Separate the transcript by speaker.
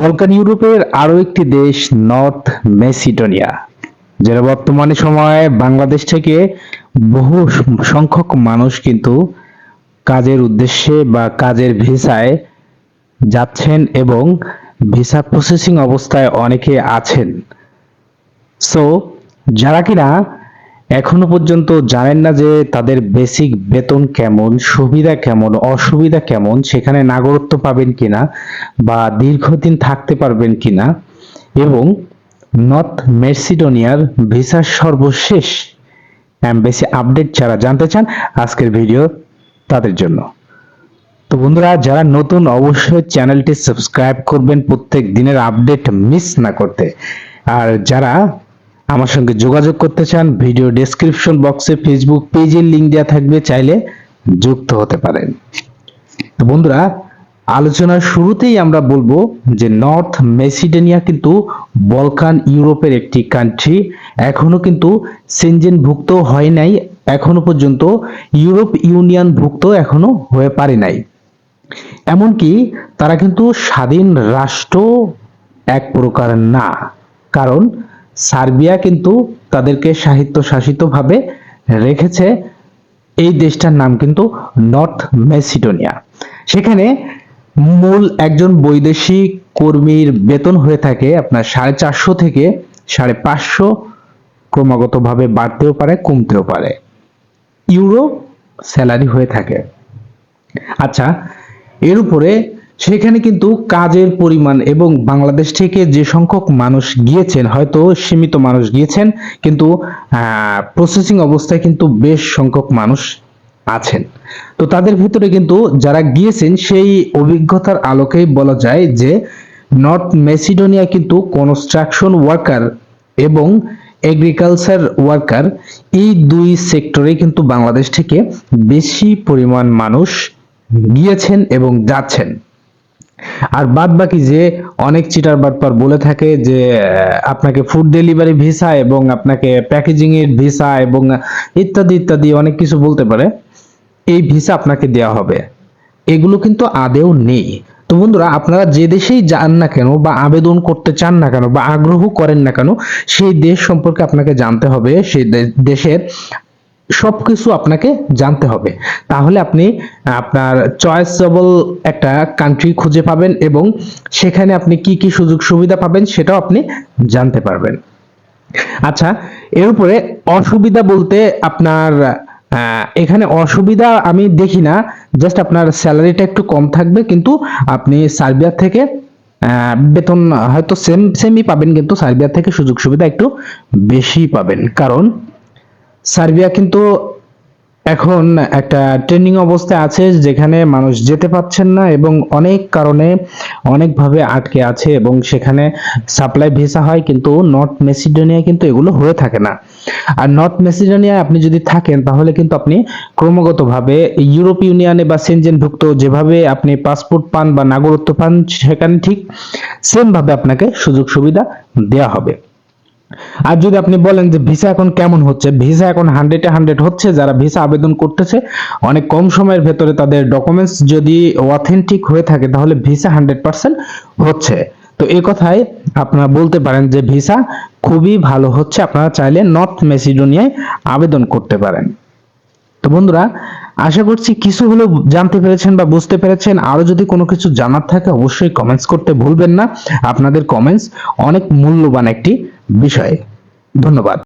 Speaker 1: Balkan ইউরোপের আরও একটি দেশ নর্থ মেসিডোনিয়া, যেটা বর্তমানে সময়ে বাংলাদেশ থেকে বহু সংখ্যক মানুষ কিন্তু কাজের উদ্দেশ্যে বা কাজের ভিসায় যাচ্ছেন এবং ভিসা প্রসেসিং অবস্থায় অনেকে আছেন। সো যারা কিনা এখনও পর্যন্ত জানেন না যে তাদের বেসিক বেতন কেমন, সুবিধা কেমন, অসুবিধা কেমন, সেখানে নাগরিকত্ব পাবেন কিনা বা দীর্ঘদিন থাকতে পারবেন কিনা এবং নর্থ মেসিডোনিয়ার ভিসার সর্বশেষ এমবেসি আপডেট যারা জানতে চান, আজকের ভিডিও তাদের জন্য। তো বন্ধুরা, যারা নতুন, অবশ্যই চ্যানেলটি সাবস্ক্রাইব করবেন প্রত্যেক দিনের আপডেট মিস না করতে। আর যারা আমার সঙ্গে যোগাযোগ করতে চান, ভিডিও ডেসক্রিপশন বক্সে ফেসবুক পেজের লিংক দেওয়া থাকবে, চাইলে যুক্ত হতে পারেন। তো বন্ধুরা, আলোচনার শুরুতেই আমরা বলব যে নর্থ মেসিডোনিয়া কিন্তু বলকান ইউরোপের একটি কান্ট্রি এখনও কিন্তু সেনজেন ভুক্ত হয় নাই, এখনও পর্যন্ত ইউরোপ ইউনিয়ন ভুক্ত এখনও হয়ে পারে নাই। এমনকি তারা কিন্তু স্বাধীন রাষ্ট্র এক প্রকার না, কারণ সার্বিয়া কিন্তু তাদেরকে সাহিত্য শাসিতভাবে রেখেছে। এই দেশটার নাম কিন্তু নর্থ মেসিডোনিয়া। সেখানে মূল একজন বৈদেশিক কর্মীর বেতন হয়ে থাকে আপনার সাড়ে চারশো থেকে সাড়ে পাঁচশো ক্রমাগতভাবে বাড়তেও পারে, কমতেও পারে। ইউরো স্যালারি হয়ে থাকে। আচ্ছা এর উপরে সেখানে কিন্তু কাজের পরিমাণ এবং বাংলাদেশ থেকে যে সংখ্যক মানুষ গিয়েছেন, হয়তো সীমিত মানুষ গিয়েছেন, কিন্তু প্রসেসিং অবস্থায় কিন্তু বেশ সংখ্যক মানুষ আছেন। তো তাদের ভিতরে কিন্তু যারা গিয়েছেন, সেই অভিজ্ঞতার আলোকেই বলা যায় যে, নর্থ মেসিডোনিয়া কিন্তু কনস্ট্রাকশন ওয়ার্কার এবং এগ্রিকালচার ওয়ার্কার এই দুই সেক্টরে কিন্তু বাংলাদেশ থেকে বেশি পরিমাণ মানুষ গিয়েছেন এবং যাচ্ছেন। আর বাদ বাকি যে অনেক চিটার বাটপার বলে থাকে যে আপনাকে ফুড ডেলিভারি ভিসা এবং আপনাকে প্যাকেজিং এর ভিসা এবং ইত্যাদি ইত্যাদি অনেক কিছু বলতে পারে, এই ভিসা আপনাকে দেওয়া হবে। এগুলো কিন্তু আদেও নেই। তো বন্ধুরা, আপনারা যে দেশেই যান না কেন বা আবেদন করতে চান না কেন বা আগ্রহ করেন না কেন, সেই দেশ সম্পর্কে আপনাকে জানতে হবে। সেই দে- দেশের সবকিছু আপনাকে জানতে হবে। তাহলে আপনি, আপনার চয়েসেবল একটা কান্ট্রি খুঁজে পাবেন এবং সেখানে আপনি কি কি সুযোগ সুবিধা পাবেন সেটাও আপনি জানতে পারবেন। আচ্ছা এর উপরে অসুবিধা বলতে আপনার এখানে অসুবিধা আমি দেখি না জাস্ট আপনার স্যালারিটা একটু কম থাকবে, কিন্তু আপনি সার্বিয়া থেকে বেতন হয়তো সেম সেমই পাবেন, কিন্তু সার্বিয়া থেকে সুযোগ সুবিধা একটু বেশি পাবেন। কারণ সার্বিয়া কিন্তু এখন একটা ট্রেনিং অবস্থায় আছে যেখানে মানুষ যেতে পারছেন না এবং অনেক কারণে অনেকভাবে আটকে আছে এবং সেখানে সাপ্লাই ভিসা হয় কিন্তু নর্থ মেসিডোনিয়া কিন্তু এগুলো হয়ে থাকে না। আর নর্থ মেসিডোনিয়া আপনি যদি থাকেন তাহলে কিন্তু আপনি ক্রমাগতভাবে ইউরোপ ইউনিয়নে বা সেনজেনভুক্ত যেভাবে আপনি পাসপোর্ট পান বা নাগরিকত্ব পান সেখানে ঠিক সেমভাবে আপনাকে সুযোগ সুবিধা দেওয়া হবে। আর যদি আপনি বলেন যে ভিসা এখন কেমন হচ্ছে, ভিসা এখন হান্ড্রেডে হান্ড্রেড হচ্ছে, যারা ভিসা আবেদন করতেছে, অনেক কম সময়ের ভেতরে তাদের ডকুমেন্টস যদি অথেন্টিক হয়ে থাকে, তাহলে ভিসা হান্ড্রেড পার্সেন্ট হচ্ছে। তো এই কথায় আপনারা বলতে পারেন যে ভিসা খুবই ভালো হচ্ছে, আপনারা চাইলে নর্থ মেসিডোনিয়ায় আবেদন করতে পারেন। তো বন্ধুরা, আশা করছি কিছু হলেও জানতে পেরেছেন বা বুঝতে পেরেছেন। আরও যদি কোনো কিছু জানার থাকে, অবশ্যই কমেন্টস করতে ভুলবেন না। আপনাদের কমেন্টস অনেক মূল্যবান একটি বিষয়। ধন্যবাদ।